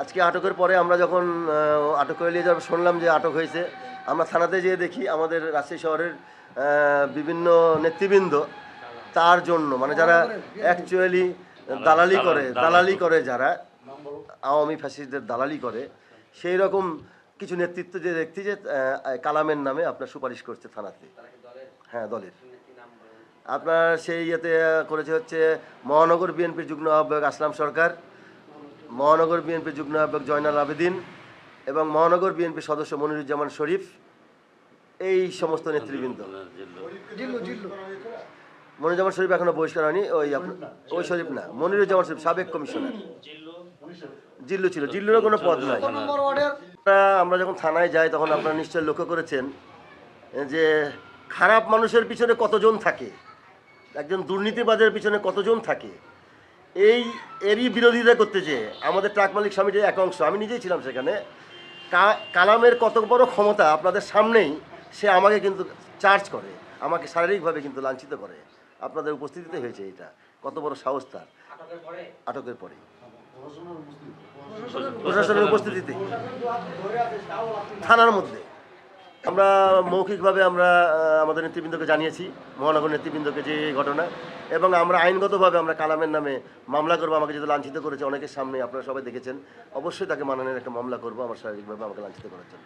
আজকে আটকের পরে আমরা যখন আটক করে নিয়ে যাওয়ার শুনলাম যে আটক হয়েছে। আমরা থানাতে যেয়ে দেখি আমাদের রাজশাহী শহরের বিভিন্ন নেতৃবৃন্দ তার জন্য মানে যারা অ্যাকচুয়ালি দালালি করে দালালি করে যারা, আওয়ামী ফ্যাসিস্টদের দালালি করে, সেই রকম কিছু নেতৃত্ব যে দেখছি যে কালামের নামে আপনার সুপারিশ করছে থানাতে। হ্যাঁ দলের। আপনার সেই ইয়েতে করেছে হচ্ছে মহানগর বিএনপির যুগ্ম আহ্বায়ক আসলাম সরকার, মহানগর বিএনপির যুগ্ম আহ্বায়ক জয়নাল আবেদিন এবং মহানগর বিএনপি সদস্য মনিরুজ্জামান শরীফ এই সমস্ত নেতৃবৃন্দ। মনিরুজ্জামান শরীফ এখনও বহিষ্কার হয়নি ওই ওই শরীফ না মনিরুজ্জামান শরীফ সাবেক কমিশনার। জিল্লু ছিল জিল্লুরও কোনো পদ নাই। আমরা যখন থানায় যাই তখন আপনারা নিশ্চয়ই লক্ষ্য করেছেন যে খারাপ মানুষের পিছনে কতজন থাকে একজন দুর্নীতিবাদের পিছনে কতজন থাকে। এই এরই বিরোধিতা করতে যে আমাদের ট্রাক মালিক সমিতির এক অংশ আমি নিজেই ছিলাম সেখানে। কালামের কত বড় ক্ষমতা আপনাদের সামনেই সে আমাকে কিন্তু চার্জ করে, আমাকে শারীরিকভাবে কিন্তু লাঞ্ছিত করে। আপনাদের উপস্থিতিতে হয়েছে এটা। কত বড় সাহস তার। আটকের পরে প্রশাসনের উপস্থিতিতে। থানার মধ্যে। আমরা মৌখিকভাবে আমরা আমাদের নেতৃবৃন্দকে জানিয়েছি মহানগর নেতৃবৃন্দকে যে এই ঘটনা এবং আমরা আইনগতভাবে আমরা কালামের নামে মামলা করব আমাকে যেহেতু লাঞ্ছিত করেছে অনেকের সামনে আপনারা সবাই দেখেছেন অবশ্যই তাকে মাননের একটা মামলা করব আমার শারীরিকভাবে আমাকে লাঞ্ছিত করার জন্য।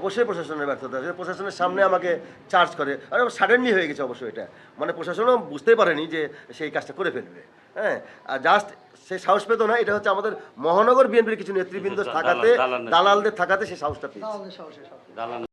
অবশ্যই প্রশাসনের ব্যর্থতা আছে প্রশাসনের সামনে আমাকে চার্জ করে আর সাডেনলি হয়ে গেছে অবশ্যই এটা। মানে প্রশাসনও বুঝতেই পারেনি যে সেই কাজটা করে ফেলবে। হ্যাঁ আর জাস্ট সে সাহস পেত না এটা হচ্ছে আমাদের মহানগর বিএনপির কিছু নেতৃবৃন্দ থাকাতে দালালদের থাকাতে সে সাহসটা পেয়েছে।